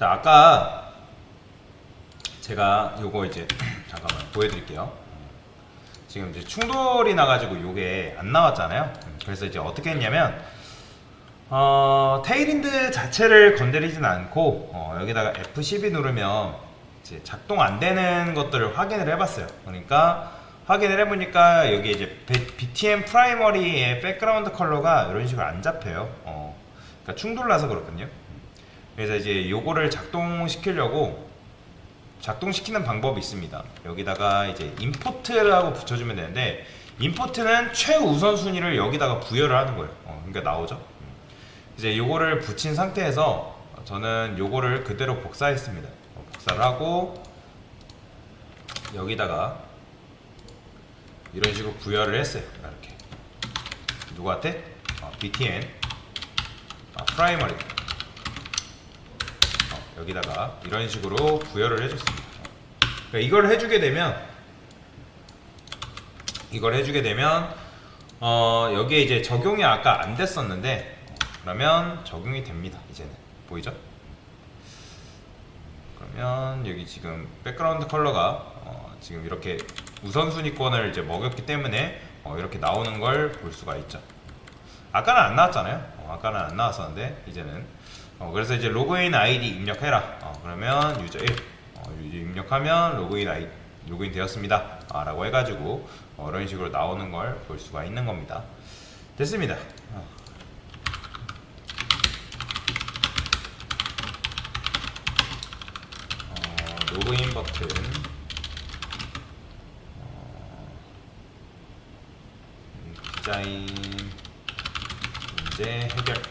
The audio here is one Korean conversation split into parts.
자 아까 제가 요거 이제 잠깐만 보여드릴게요. 지금 이제 충돌이 나가지고 요게 안 나왔잖아요. 그래서 이제 어떻게 했냐면 어, 테일인드 자체를 건드리진 않고 어, 여기다가 F12 누르면 이제 작동 안 되는 것들을 확인을 해봤어요. 그러니까 확인을 해보니까 여기 이제 배- BTM 프라이머리의 백그라운드 컬러가 이런 식으로 안 잡혀요. 어, 그러니까 충돌 나서 그렇거든요. 그래서 이제 요거를 작동시키려고 작동시키는 방법이 있습니다. 여기다가 이제 임포트라고 붙여주면 되는데 임포트는 최우선 순위를 여기다가 부여를 하는 거예요. 어, 그러니까 나오죠. 음. 이제 요거를 붙인 상태에서 저는 요거를 그대로 복사했습니다. 어, 복사를 하고 여기다가 이런 식으로 부여를 했어요. 이렇게 누구한테? 어, BTN 아, 프라이머리 어, 여기다가 이런 식으로 부여를 해줬습니다. 그러니까 이걸 해주게 되면 이걸 해주게 되면 어, 여기에 이제 적용이 아까 안 됐었는데 그러면 적용이 됩니다. 이제는 보이죠? 그러면 여기 지금 백그라운드 컬러가 어, 지금 이렇게 우선순위권을 이제 먹였기 때문에 어, 이렇게 나오는 걸 볼 수가 있죠. 아까는 안 나왔잖아요. 어, 아까는 안 나왔었는데 이제는 어, 그래서 이제 로그인 아이디 입력해라. 어, 그러면 유저 1 어, 유저 입력하면 로그인 아이 로그인 되었습니다. 아, 라고 해가지고 어, 이런 식으로 나오는 걸 볼 수가 있는 겁니다. 됐습니다. 어. 어, 로그인 버튼 어, 음, 디자인 문제 해결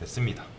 됐습니다.